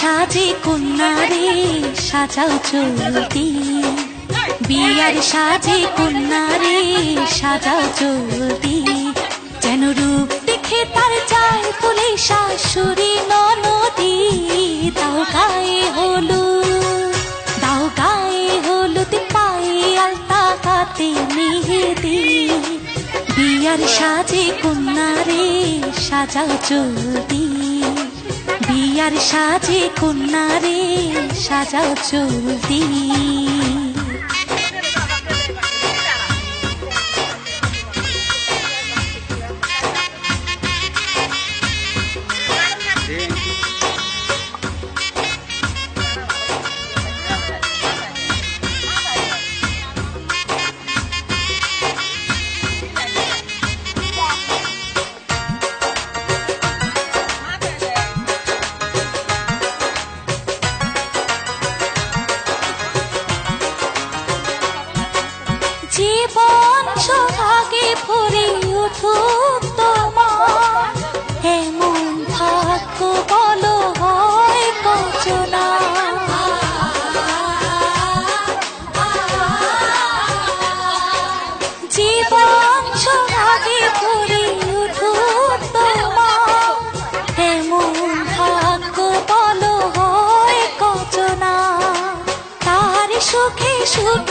সাজে কন্যারে, সাজাও চলতি। বিয়ার সাজে কন্যারে, সাজাও চলতি। যেন রূপ দেখে তার চায় তুলে শাশুড়ি ননদি। দাও গায়ে হলুদ, দাও গায়ে হলুদ পায়ে আলতা হাতে মেহেদি। বিয়ার সাজে কন্যারে, সাজাও চলতি। বিয়ার সাজে কন্যারে সাজাও চলতি জীবন সোহাগে ভরে উঠুক তোমার। এমন ভাগ্য বলো হয় কচনা জীবন সোহাগে ভরে উঠুক তোমার। এমন ভাগ্য বলো হয় কচনা তার সুখে সুখে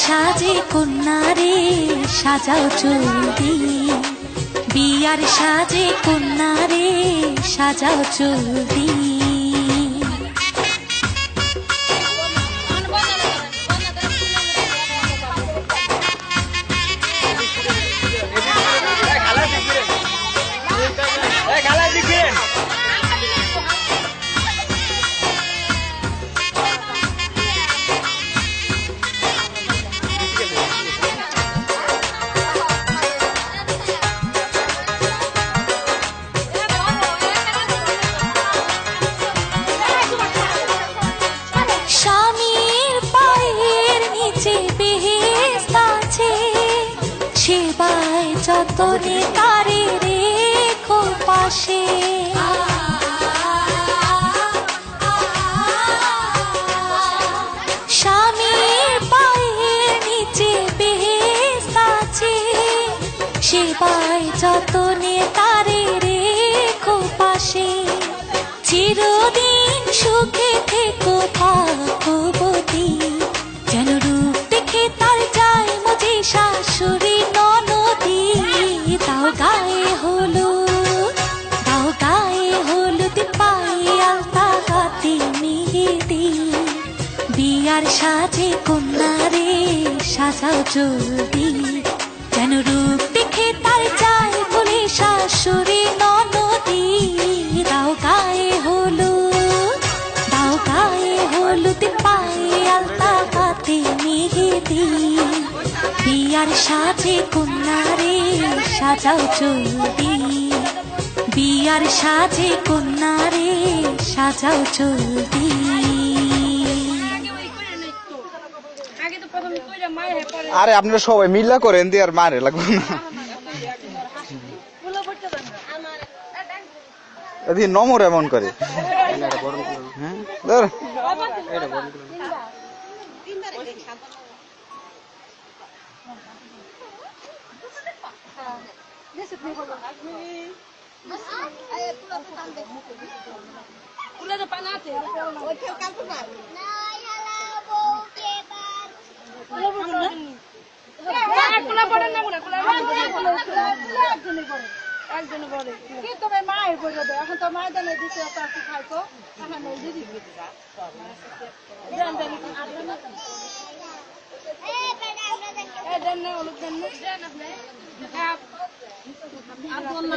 সাজে কন্যারে সাজাও চলদি বিয়ার সাজে কন্যারে সাজাও চুল স্বামীর নিচে বেহেস্ত আছে, সেবায় যতনে তারে রেখো পাশে। স্বামীর পায়ের নিচে বেহেস্ত আছে, সেবায় যতনে তারে রেখো পাশে। চিরদিন সুখে থেকো ভাগবতী বিয়ার সাজে কন্যারে সাজাও জলদি যেন রূপ দেখে তার যায় বলে শাশুড়ি ননদি। দাও গায়ে হলুদ, দাও গায়ে হলুদ পায়ে আলতা হাতে মেহেদি। বিয়ার সাজে কন্যারে সাজাও চলদি বিয়ার সাজে কন্যারে সাজাও চলদি আরে আপনারা সবাই মিল্লা করেন, দিয়ে আর মারে লাগবে না। এদিকে নমর এমন করে। হ্যাঁ পানাতে একজনে পড়ে কি তবে মায়ের পড়ে দেয় এখন তো মায়ের দানে দিছে তো কি খাইতো এখন এই দেন না হলুদ দেন না দেন আপনি হ্যাঁ আর দোল না